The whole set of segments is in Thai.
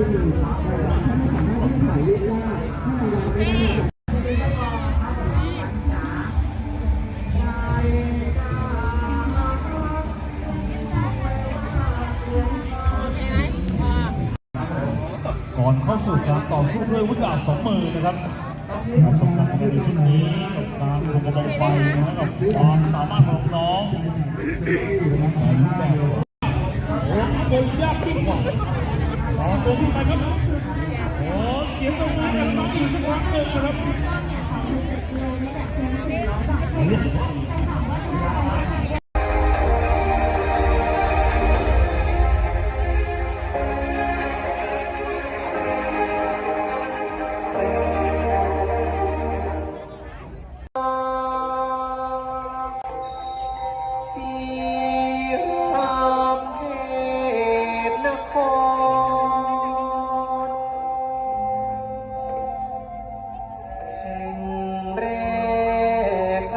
ก่อนเข้าสู่การต่อสู้ด้วยวุฒิดาสองมือนะครับมาชมการแสดงในช่วงนี้กับการถูกกระบอกไฟนะครับกับความสามารถของน้องในรูปแบบโอ้โหยากยิ่งกว่า ตัวขึ้นไปครับโอ้เสียงตรงมือจากน้องอีกสักครั้งหนึ่งนะครับ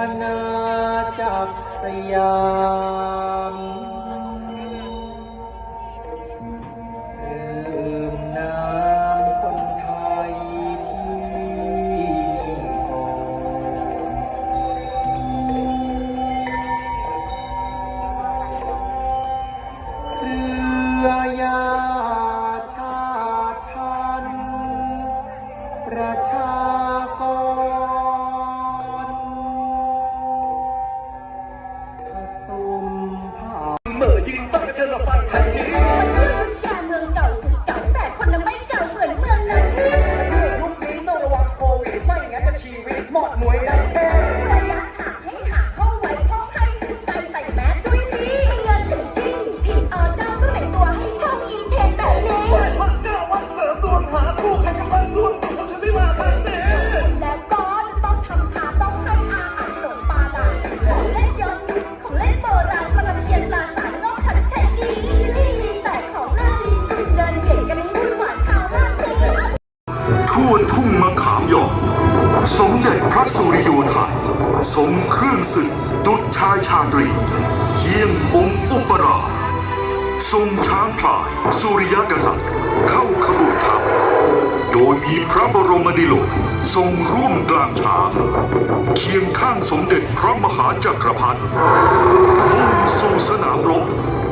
อาณาจักรสยาม วทุ่งมะขามหยอกสมเด็จพระสุริโยไทยทรงเครื่องศึกดุจชายชาตรีเยี่ยมองค์อุปราชทรงช้างพลายสุริยกษัตริย์ เข้าขบวนทัพโดยมีพระบรมดิโลกทรงร่วมกลางช้างเคียงข้างสมเด็จพระมหาจักรพรรดิมุ่งสู่สนามรบ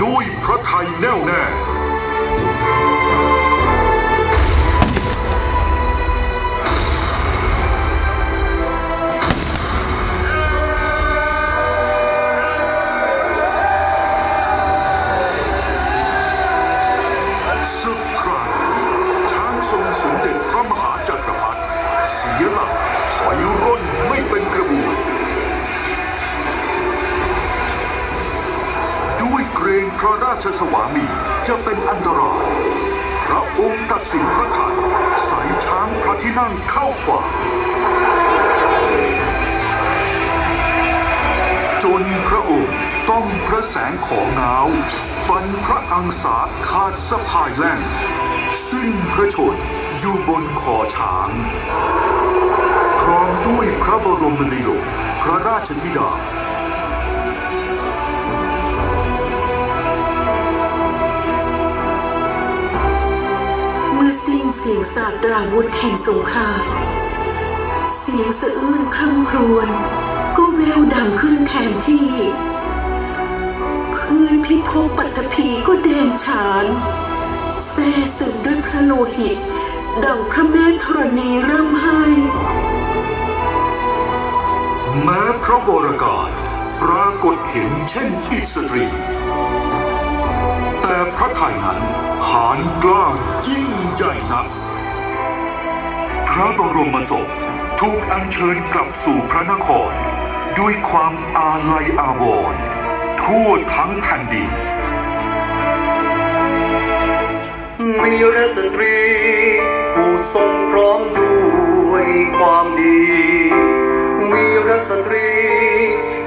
ด้วยพระไทยแน่วแน่ จะเป็นอันตรายพระองค์ตัดสินพระทัยใส่ช้างพระที่นั่งเข้าขวาจนพระองค์ต้องพระแสงของนาวฟันพระอังสาขาดสะพายแล่นสิ้นพระชนอยู่บนคอช้าง พร้อมด้วยพระบรมนิโลกพระราชธิดา เสียงสาตราวุธแห่งสงครามเสียงสะอื้นคร่ำครวญก็แววดังขึ้นแทนที่ พื้นพิภพปัตภีก็แดงฉานแซ่ซึมด้วยพระโลหิตดังพระแม่ธรณีเริ่มให้แม้พระวรกายปรากฏเห็นเช่นอิสตรี แต่พระไทยนั้นหานกล้ายิ่งใหญ่นัก พระบรมศพถูกอัญเชิญกลับสู่พระนคร ด้วยความอาลัยอาวรณ์ทั่วทั้งแผ่นดินวีรสตรีผู้ทรงพร้อมด้วยความดีวีรสตรี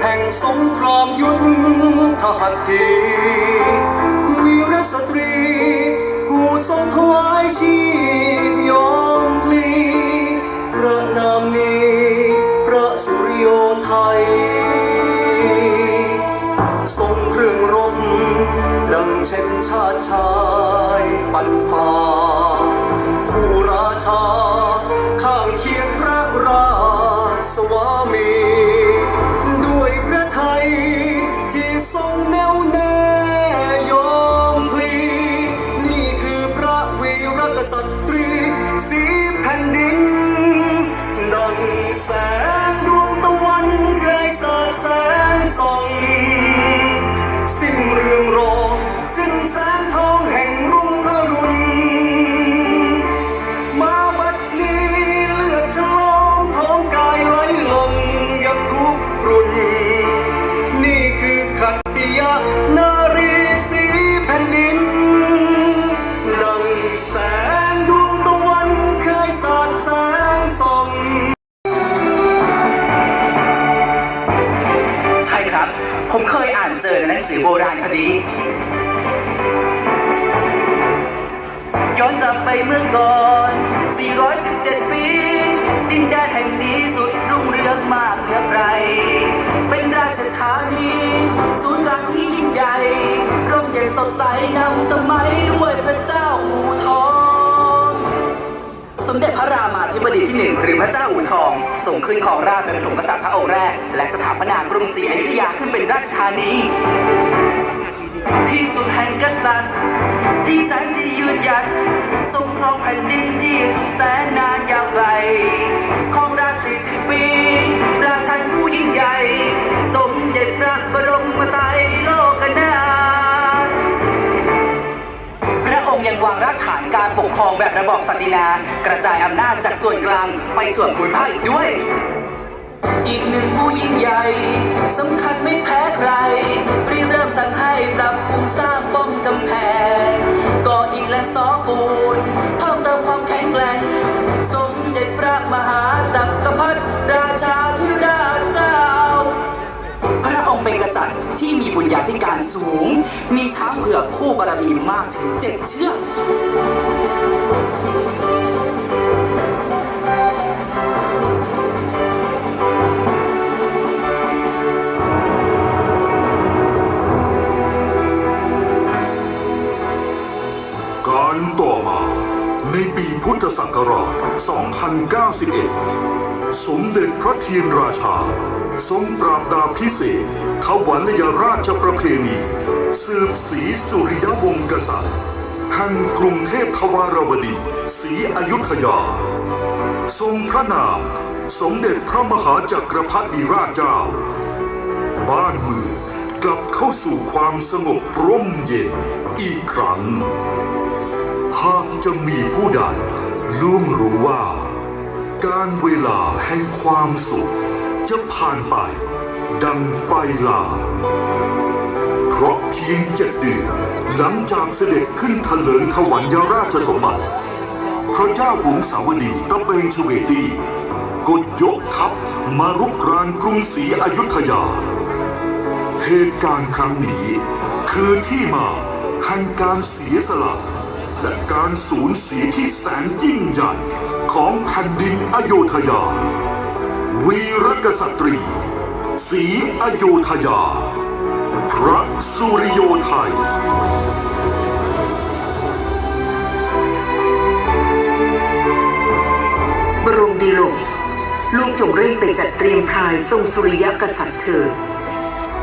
แห่งสงครามยุทธหัตถี รสตรี ผู้ทรงถวายชีพยอมพลีพระนามนี้พระสุริโยไทย ทรงเครื่องรบดังเช่นชาติชา ครับ ผมเคยอ่านเจอในหนังสือโบราณคดีย้อนกลับไปเมื่อก่อน 417 ปี ดินแดนแห่งนี้สุดรุ่งเรืองมากเหนือใครเป็นราชธานีศูนย์กลางที่ยิ่งใหญ่ ร่มเย็นสดใสนำสมัยด้วยพระเจ้าอู่ทอง สมเด็จพระรามาธิบดีที่หนึ่งหรือพระเจ้าอู่ทองส่งขึ้นครองราชเป็นพระมกษัตริย์พระองค์แรก และสถาปนากรุงศรีอยุธยาขึ้นเป็นราชธานี ที่สุดแห่งกษัตริย์ ระบอบศักดินากระจายอำนาจจากส่วนกลางไปส่วนภูมิภาคอีกด้วย อีกหนึ่งผู้ยิ่งใหญ่สำคัญไม่แพ้ใครรีบเริ่มสั่งให้ปรับปรุงสร้างป้อมกำแพงก่ออีกและสอปูนเพิ่มเติมความแข็งแกร่งสมเด็จพระมหาจักรพรรดิราชาธิราชเจ้า พระองค์เป็นกษัตริย์ที่มีบุญญาธิการสูง มีช้างเผือกคู่บารมีมากถึงเจ็ดเชือก พุทธศักราช 2091 สมเด็จพระเทียนราชา ทรงปราบดาพิเศษขวัญยราชประเพณี สืบสีสุริยวงศ์กษัตริย์แห่งกรุงเทพทวารวดีศรีอยุธยา ทรงพระนาม สมเด็จพระมหาจักรพรรดิราชเจ้า บ้านเมืองกลับเข้าสู่ความสงบร่มเย็นอีกครั้ง หากจะมีผู้ใด ล่วงรู้ว่า การเวลาแห่งความสุข จะผ่านไปดังไฟลาเพราะเพียงเจ็ดเดือนหลังจากเสด็จขึ้นทะเลิงถวัญยราชสมบัติ พระเจ้าหงสาวดีตะเบงชเวตีก็ยกทัพมารุกรานกรุงศรีอยุธยา เหตุการณ์ครั้งนี้คือที่มาแห่งการเสียสละ และการสูญเสียที่แสนยิ่งใหญ่ของแผ่นดินอโยธยา วีรกษัตรีศรีอโยธยา พระสุริโยไทยบรมดีลกลูกจงเร่งไปจัดเตรียมพรายทรงสุริยกษัตริย์เถิด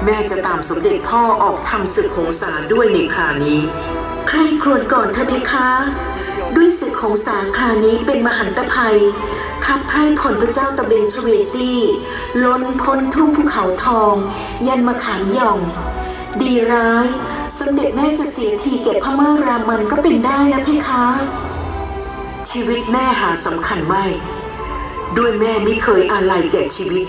แม่จะตามสมเด็จพ่อออกทำศึกหงสาด้วยในคราวนี้ ใครครวญก่อนเธอเพคะ ด้วยศึกของสาคานี้เป็นมหันตภัยทับไพ่ผลพระเจ้าตะเบงชเวตีล้นพ้นทุ่งภูเขาทอง ยันมะขามย่อง ดีร้าย สมเด็จแม่จะเสียทีแก่พม่ารามันก็เป็นได้นะเพคะ ชีวิตแม่หาสำคัญไม่ ด้วยแม่ไม่เคยอาลัยแก่ชีวิต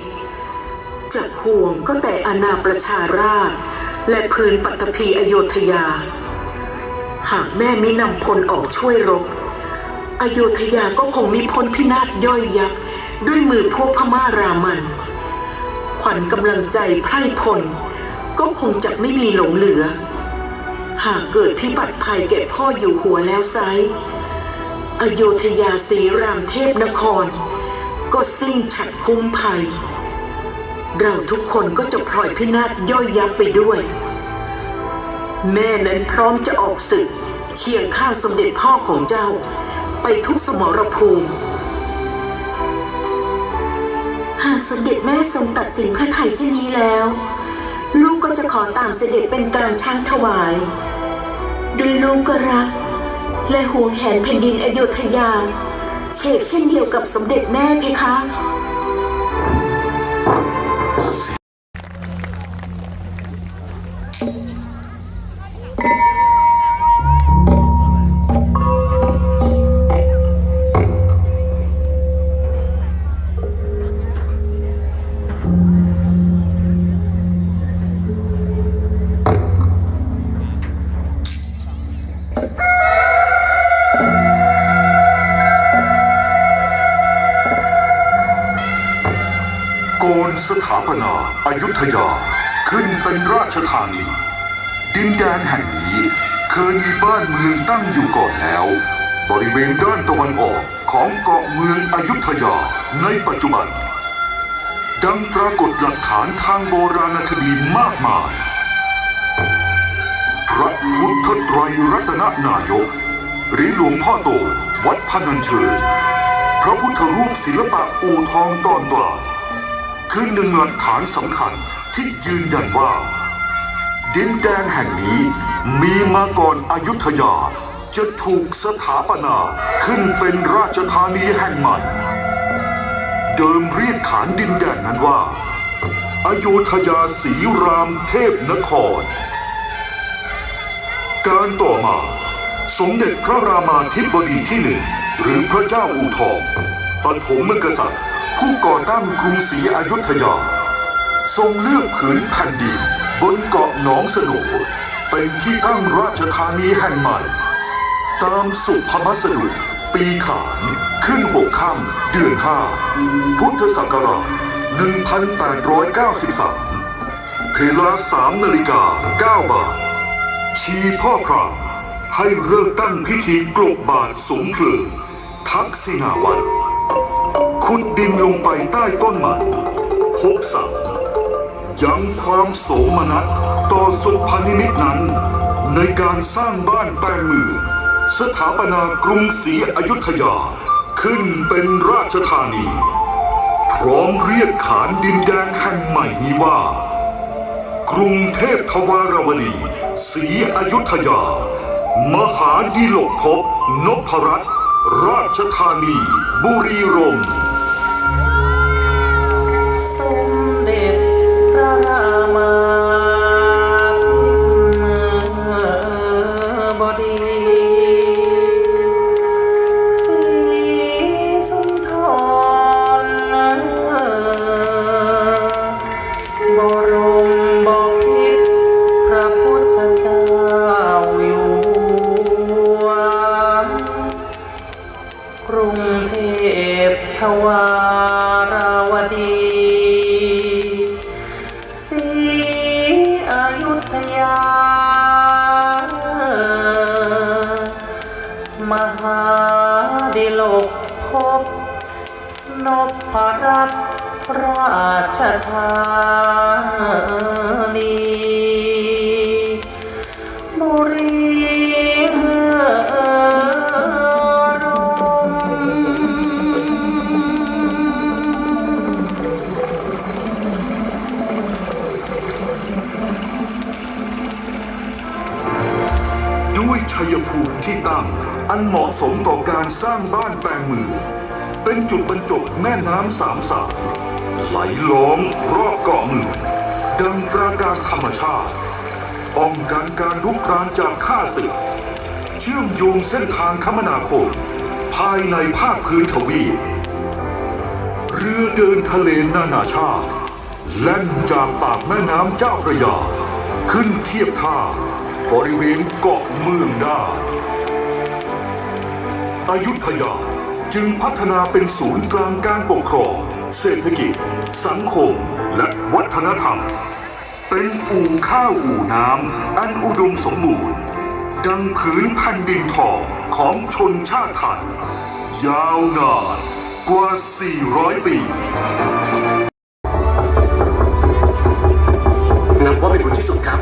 จะห่วงก็แต่อาณาประชาราช และพื้นปัตภีอโยธยา หากแม่ไม่นำพลออกช่วยรบ อโยธยาก็คงมีพลพินาศย่อยยับ ด้วยมือพวกพม่ารามัน ขวัญกำลังใจไพร่พล ก็คงจะไม่มีหลงเหลือ หากเกิดพิบัติภัยแก่พ่ออยู่หัวแล้วไซอโยธยาศรีรามเทพนคร ก็สิ้นฉัดคุ้มภัย เราทุกคนก็จะพลอยพินาศย่อยยับไปด้วย แม่นั้นพร้อมจะออกศึกเคียงข้างสมเด็จพ่อของเจ้า ไปทุกสมรภูมิ หากสมเด็จแม่ทรงตัดสินพระไทยเช่นนี้แล้ว ลูกก็จะขอตามเสด็จเป็นกลางช้างถวายด้วยลูกก็รัก และห่วงแหนแผ่นดินอโยธยาเชกเช่นเดียวกับสมเด็จแม่เพคะ อายุทยาขึ้นเป็นราชธานี ดินแดนแห่งนี้เคยมีบ้านเมืองตั้งอยู่ก่อนแล้ว บริเวณด้านตะวันออกของเกาะเมืองอยุธยาในปัจจุบัน ดังปรากฏหลักฐานทางโบราณคดีมากมาย พระพุทธไตรรัตนนายก หรือหลวงพ่อโตวัดพนัญเชิงพระพุทธรูปศิลปะอู่ทองตอนกลาง คือหนึ่งหลักฐานสำคัญที่ยืนยันว่า ดินแดนแห่งนี้มีมาก่อนอายุทยา จะถูกสถาปนาขึ้นเป็นราชธานีแห่งใหม่ เดิมเรียกฐานดินแดนนั้นว่าอายุทยาศรีรามเทพนคร การต่อมาสมเด็จพระรามาธิบดีที่หนึ่งหรือพระเจ้าอู่ทองปฐมกษัตริย์ ผู้ก่อตั้งกรุงศรีอยุธยา ทรงเลือกผืนแผ่นดินบนเกาะหนองสนุเป็นที่ตั้งราชธานีแห่งใหม่ ตามสุภมัสดุปีขานขึ้นหกค่ำเดือนห้าพุทธศักราช 1893เวลาสามนาฬิกาเก้าบาท ชีพ่อพระให้เริ่มตั้งพิธีกลบบาทสงเพลิงทักษิณาวัน ขุดดินลงไปใต้ต้นมันพบสัตว์ยังความโสมนัสต่อสุพนิมิตนั้น ในการสร้างบ้านแปลงมือ สถาปนากรุงศรีอยุธยา ขึ้นเป็นราชธานี พร้อมเรียกขานดินแดนแห่งใหม่นี้ว่า กรุงเทพทวารวดีศรีอยุธยา มหาดิลกภพนพรัตน์ราชธานี บุรีรมย์ ลีบุรีด้วยชัยภูมิที่ตั้งอันเหมาะสมต่อการสร้างบ้านแปลงมือ เป็นจุดบรรจบแม่น้ำสามสาย ไหลล้อมรอบเกาะเมืองดังปราการธรรมชาติป้องกันการลุกรานจากข้าศึก เชื่อมโยงเส้นทางคมนาคม ภายในภาคพื้นทวีปเรือเดินทะเลนานาชาติแล่นจากปากแม่น้ำเจ้าพระยา ขึ้นเทียบท่าบริเวณเกาะเมืองได้อายุธยาจึงพัฒนาเป็นศูนย์กลางการปกครอง เศรษฐกิจ สังคม และวัฒนธรรม เป็นอู่ข้าวอู่น้ำอันอุดมสมบูรณ์ ดังผืนแผ่นดินทองของชนชาติไทย ยาวนานกว่า 400 ปีนับว่าเป็นบุญที่สุดครับ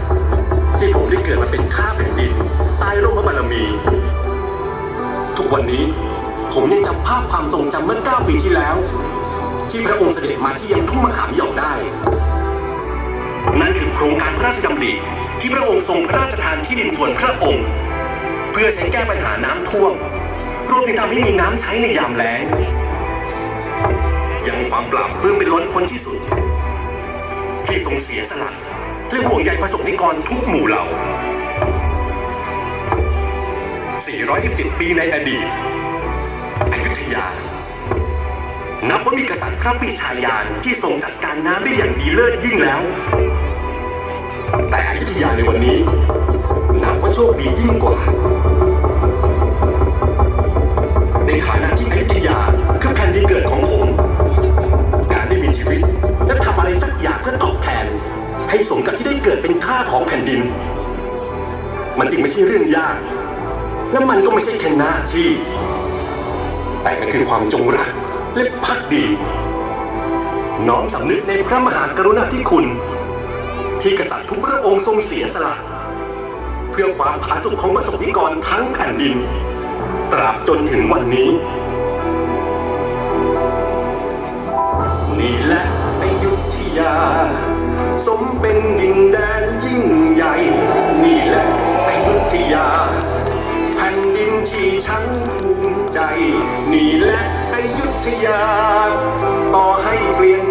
ที่ผมได้เกิดมาเป็นข้าแผ่นดินใต้ร่มพระบารมี ทุกวันนี้ผมยังจำภาพความทรงจำเมื่อ 9 ปีที่แล้ว ที่พระองค์เสด็จมาที่ยังทุ่งมะขามหยอกได้ นั่นคือโครงการพระราชดำริที่พระองค์ทรงพระราชทานที่ดินส่วนพระองค์ เพื่อใช้แก้ปัญหาน้ำท่วมรวมถึงทำให้มีน้ำใช้ในยามแล้งยังความปราบปลื้มเป็นล้นพ้นที่สุด ที่ทรงเสียสละและห่วงใยประสบนิกรทุกหมู่เหล่า 417 ปีในอดีตอยุธยา นับว่ามีกษัตริย์พระปีชายานที่ทรงจัดการน้ำได้อย่างดีเลิศยิ่งแล้ว แต่อยุธยาในวันนี้ นับว่าโชคดียิ่งกว่า ในฐานะที่อยุธยาคือแผ่นดินเกิดของผม การได้มีชีวิตและทำอะไรสักอย่างเพื่อตอบแทน ให้สมกับที่ได้เกิดเป็นข้าของแผ่นดิน มันจึงไม่ใช่เรื่องยาก และมันก็ไม่ใช่แค่หน้าที่ แต่มันคือความจงรัก และพักดี น้อมสำนึกในพระมหากรุณาธิคุณ ที่กษัตริย์ทุกพระองค์ทรงเสียสละ เพื่อความผาสุกของประสบนิกรทั้งแผ่นดิน ตราบจนถึงวันนี้ นี่แหละอยุทธยา สมเป็นดินแดนยิ่งใหญ่ นี่แหละอยุธยาแผ่นดินที่ฉันภูมิใจ นี่แหละอยุ ทยานต่อให้เปลี่ยน